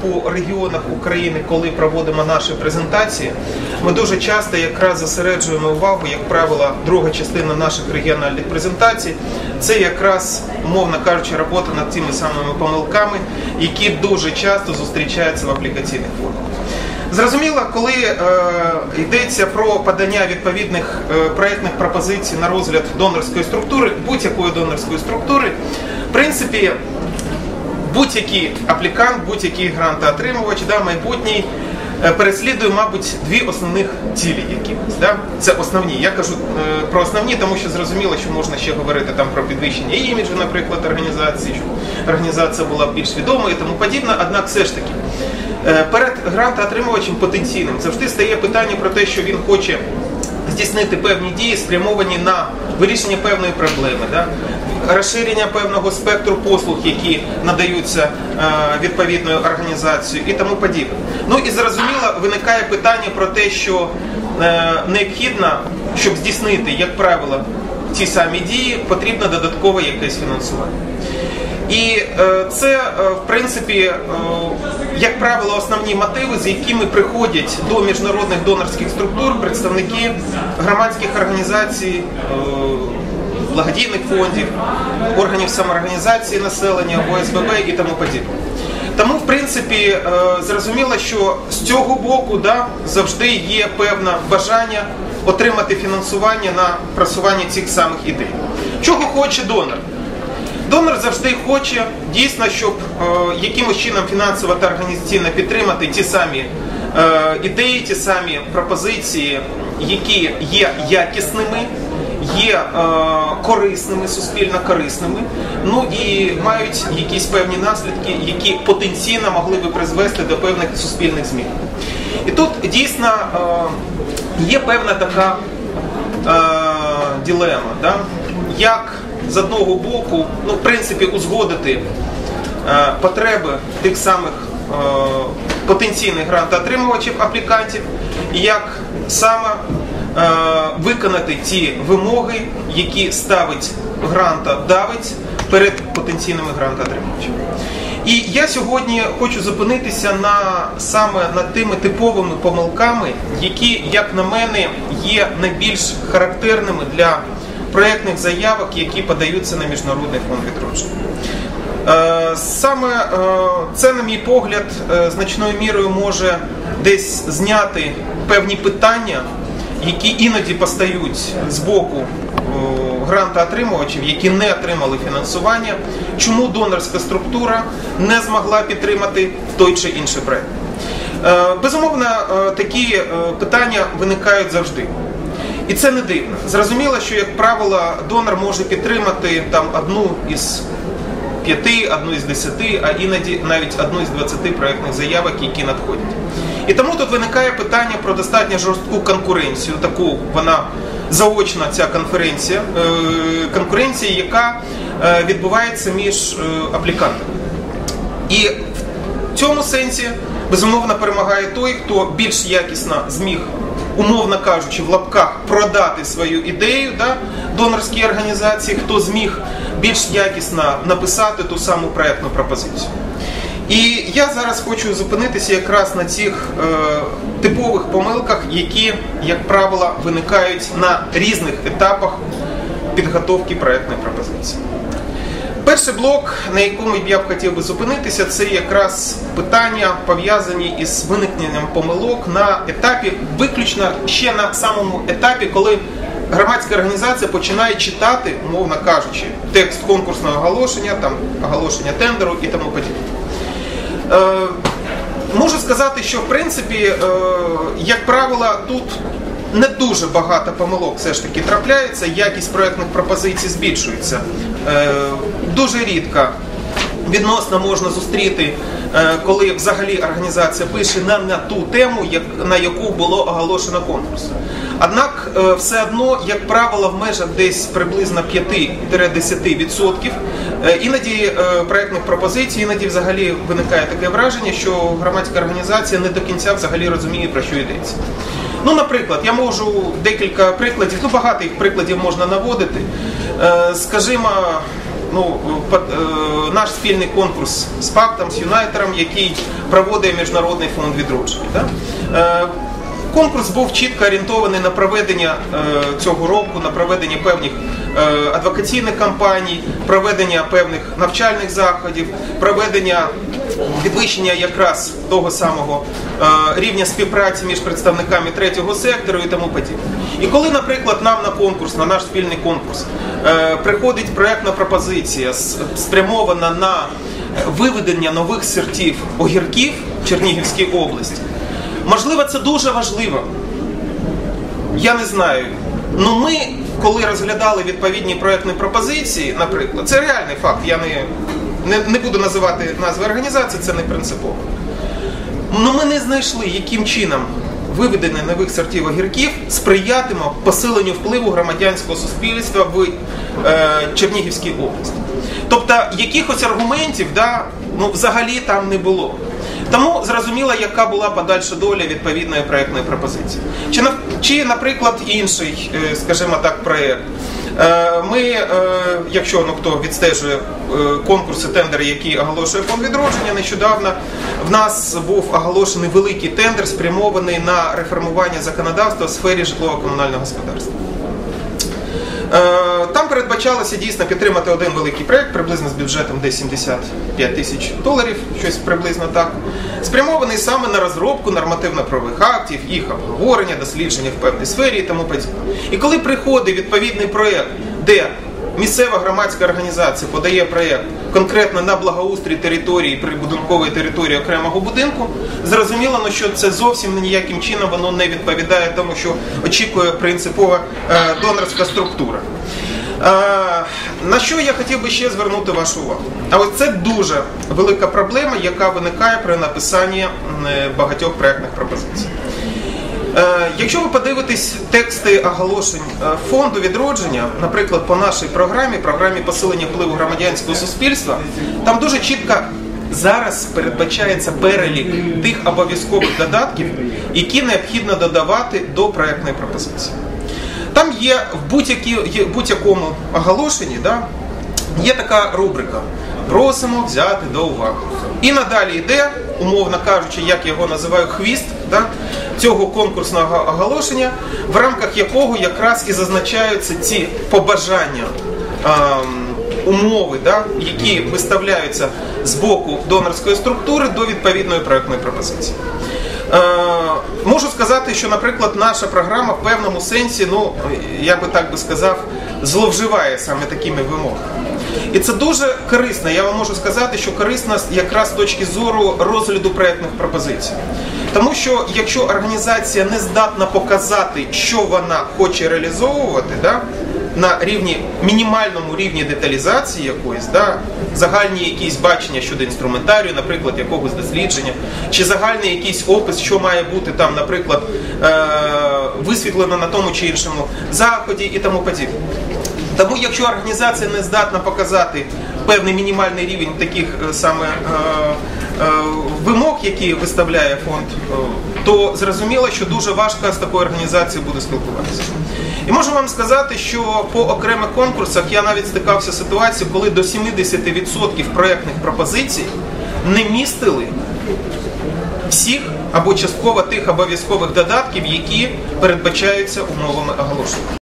по регіонах України, коли проводимо наші презентації, ми дуже часто якраз зосереджуємо увагу, як правило, друга частина наших регіональних презентацій. Це якраз, умовно кажучи, робота над тими самими помилками, які дуже часто зустрічаються в аплікаційних формах. Зрозуміло, коли е, йдеться про подання відповідних е, проєктних пропозицій на розгляд донорської структури, будь-якої донорської структури, в принципі, будь-який аплікант, будь-який грантоотримувач, да, майбутній е, переслідує, мабуть, дві основних цілі якимось. Да? Це основні. Я кажу е, про основні, тому що зрозуміло, що можна ще говорити там про підвищення іміджу, наприклад, організації, щоб організація була більш відома і тому подібне. Однак все ж таки. Е, Перед грантоотримувачем потенційним завжди стає питання про те, що він хоче здійснити певні дії, спрямовані на вирішення певної проблеми, да? розширення певного спектру послуг, які надаються е, відповідною організацією і тому подібне. Ну і зрозуміло, виникає питання про те, що е, необхідно, щоб здійснити, як правило, ті самі дії, потрібно додаткове якесь фінансування. І е, це, е, в принципі, е, як правило, основні мотиви, з якими приходять до міжнародних донорських структур представники громадських організацій, благодійних фондів, органів самоорганізації населення, ОСББ і тому подібне. Тому, в принципі, зрозуміло, що з цього боку да, завжди є певне бажання отримати фінансування на просування цих самих ідей. Чого хоче донор? Донор завжди хоче дійсно, щоб е, якимось чином фінансово та організаційно підтримати ті самі е, ідеї, ті самі пропозиції, які є якісними, є е, корисними, суспільно корисними, ну і мають якісь певні наслідки, які потенційно могли би призвести до певних суспільних змін. І тут дійсно е, є певна така е, ділема, да? як з одного боку, ну, в принципі, узгодити е, потреби тих самих е, потенційних грантоотримувачів, аплікантів, і як саме е, виконати ті вимоги, які ставить грантодавець перед потенційними грантоотримувачами. І я сьогодні хочу зупинитися на саме над тими типовими помилками, які, як на мене, є найбільш характерними для проєктних заявок, які подаються на міжнародний фонд відродження. Е, Саме е, це, на мій погляд, е, значною мірою може десь зняти певні питання, які іноді постають з боку грантоотримувачів, які не отримали фінансування, чому донорська структура не змогла підтримати той чи інший проєкт. Безумовно, такі питання виникають завжди. І це не дивно. Зрозуміло, що, як правило, донор може підтримати там одну із п'яти, одну із десяти, а іноді навіть одну із двадцяти проєктних заявок, які надходять. І тому тут виникає питання про достатньо жорстку конкуренцію. Таку вона заочна ця конференція, конкуренція, яка відбувається між аплікантами. І в цьому сенсі безумовно перемагає той, хто більш якісно зміг умовно кажучи, в лапках продати свою ідею да, донорській організації, хто зміг більш якісно написати ту саму проєктну пропозицію. І я зараз хочу зупинитися якраз на цих е, типових помилках, які, як правило, виникають на різних етапах підготовки проєктної пропозиції. Перший блок, на якому я б хотів би зупинитися, це якраз питання пов'язані із виникненням помилок на етапі, виключно ще на самому етапі, коли громадська організація починає читати, умовно кажучи, текст конкурсного оголошення, там оголошення тендеру і тому подібне. Е, можу сказати, що в принципі, е, як правило, тут не дуже багато помилок все ж таки трапляється, якість проєктних пропозицій збільшується. Е, дуже рідко відносно можна зустріти, е, коли взагалі організація пише не на ту тему, на яку було оголошено конкурс. Однак, е, все одно, як правило, в межах десь приблизно 5-10%. Іноді проєктних пропозицій, іноді взагалі виникає таке враження, що громадська організація не до кінця взагалі розуміє, про що йдеться. Ну, наприклад, я можу декілька прикладів, ну багато їх прикладів можна наводити. Скажімо, ну, под, е, наш спільний конкурс з Пактом, з Юнайтером, який проводить Міжнародний фонд відродження. Да? Е, Конкурс був чітко орієнтований на проведення е, цього року, на проведення певних е, адвокаційних кампаній, проведення певних навчальних заходів, проведення підвищення якраз того самого е, рівня співпраці між представниками третього сектору і тому подібне. І коли, наприклад, нам на конкурс, на наш спільний конкурс, е, приходить проектна пропозиція спрямована на виведення нових сортів огірків в Чернігівській області. Можливо, це дуже важливо. Я не знаю. Ну ми, коли розглядали відповідні проектні пропозиції, наприклад, це реальний факт. Я не, не, не буду називати назви організації, це не принципово. Ну ми не знайшли, яким чином виведення нових сортів огірків сприятиме посиленню впливу громадянського суспільства в е, Чернігівській області. Тобто якихось аргументів да, ну, взагалі там не було. Тому зрозуміло, яка була подальша доля відповідної проєктної пропозиції. Чи, чи наприклад, інший, е, скажімо так, проєкт. Е, Ми, е, якщо ну хто відстежує е, конкурси, тендери, які оголошує фонд відродження, нещодавно в нас був оголошений великий тендер, спрямований на реформування законодавства в сфері житлово-комунального господарства. Там передбачалося дійсно підтримати один великий проект, приблизно з бюджетом десь 75 тисяч доларів, щось приблизно так, спрямований саме на розробку нормативно-правових актів, їх обговорення, дослідження в певній сфері і тому подібне. І коли приходить відповідний проект, де місцева громадська організація подає проєкт конкретно на благоустрій території, прибудинкової території окремого будинку, зрозуміло, ну, що це зовсім ніяким чином воно не відповідає тому, що очікує принципова е, донорська структура. На що я хотів би ще звернути вашу увагу? А ось це дуже велика проблема, яка виникає при написанні е, багатьох проєктних пропозицій. Е, Якщо ви подивитесь тексти оголошень е, фонду відродження, наприклад, по нашій програмі, програмі посилення впливу громадянського суспільства, там дуже чітко зараз передбачається перелік тих обов'язкових додатків, які необхідно додавати до проектної пропозиції. Там є в будь-якому оголошенні, да, є така рубрика. Просимо взяти до уваги. І надалі йде, умовно кажучи, як я його називаю, хвіст да, цього конкурсного оголошення, в рамках якого якраз і зазначаються ці побажання. ем, Умови, да, які виставляються з боку донорської структури до відповідної проектної пропозиції. Е, можу сказати, що, наприклад, наша програма в певному сенсі, ну я би так би сказав, зловживає саме такими вимогами. І це дуже корисно. Я вам можу сказати, що корисно якраз з точки зору розгляду проєктних пропозицій. Тому що якщо організація не здатна показати, що вона хоче реалізовувати, да, на рівні мінімальному рівні деталізації якоїсь, да, загальні якісь бачення щодо інструментарію, наприклад, якогось дослідження, чи загальний якийсь опис, що має бути там, наприклад, е- висвітлено на тому чи іншому заході і тому подібне. Тому, якщо організація не здатна показати певний мінімальний рівень таких е, саме е, е, вимог, які виставляє фонд, е, то зрозуміло, що дуже важко з такою організацією буде спілкуватися. І можу вам сказати, що по окремих конкурсах я навіть стикався з ситуацією, коли до 70% проєктних пропозицій не містили всіх або частково тих обов'язкових додатків, які передбачаються умовами оголошення.